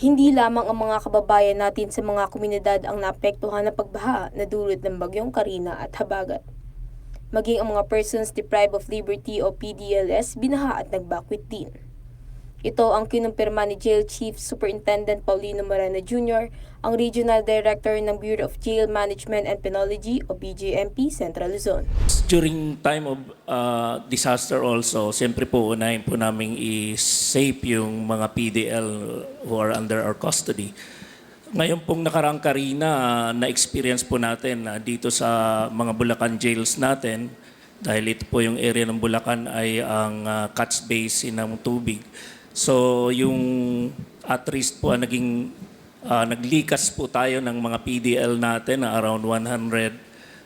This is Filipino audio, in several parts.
Hindi lamang ang mga kababayan natin sa mga komunidad ang naapektuhan ng pagbaha na dulot ng bagyong Karina at Habagat. Maging ang mga persons deprived of liberty o PDLS binaha at nagbakwit din. Ito ang kinumpirma ni Jail Chief Superintendent Paulino Moreno Jr., ang Regional Director ng Bureau of Jail Management and Penology o BJMP Central Luzon. During time of uh, disaster also, siyempre po unahin po namin i-safe yung mga PDL who are under our custody. Ngayon pong nakaraang karina, na-experience po natin na dito sa mga Bulacan jails natin, dahil ito po yung area ng Bulacan ay ang uh, catch basin ng tubig. So yung at risk po ang naging uh, naglikas po tayo ng mga PDL natin na around 100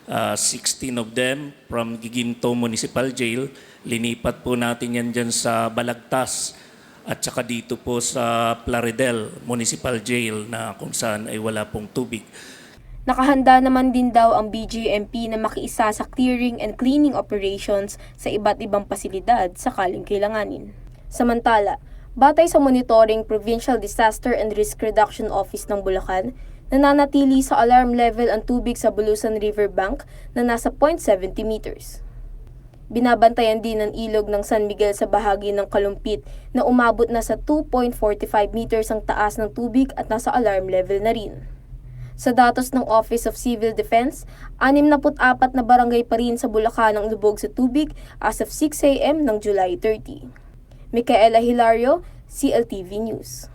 uh, 16 of them from Giginto Municipal Jail. Linipat po natin yan dyan sa Balagtas at saka dito po sa Plaridel Municipal Jail na kung saan ay wala pong tubig. Nakahanda naman din daw ang BJMP na makiisa sa clearing and cleaning operations sa iba't ibang pasilidad sakaling kailanganin. Samantala, batay sa monitoring Provincial Disaster and Risk Reduction Office ng Bulacan, nananatili sa alarm level ang tubig sa Bulusan River Bank na nasa 0.70 meters. Binabantayan din ang ilog ng San Miguel sa bahagi ng Kalumpit na umabot na sa 2.45 meters ang taas ng tubig at nasa alarm level na rin. Sa datos ng Office of Civil Defense, 64 na barangay pa rin sa Bulacan ang lubog sa tubig as of 6 a.m. ng July 30. Micaela Hilario, CLTV News.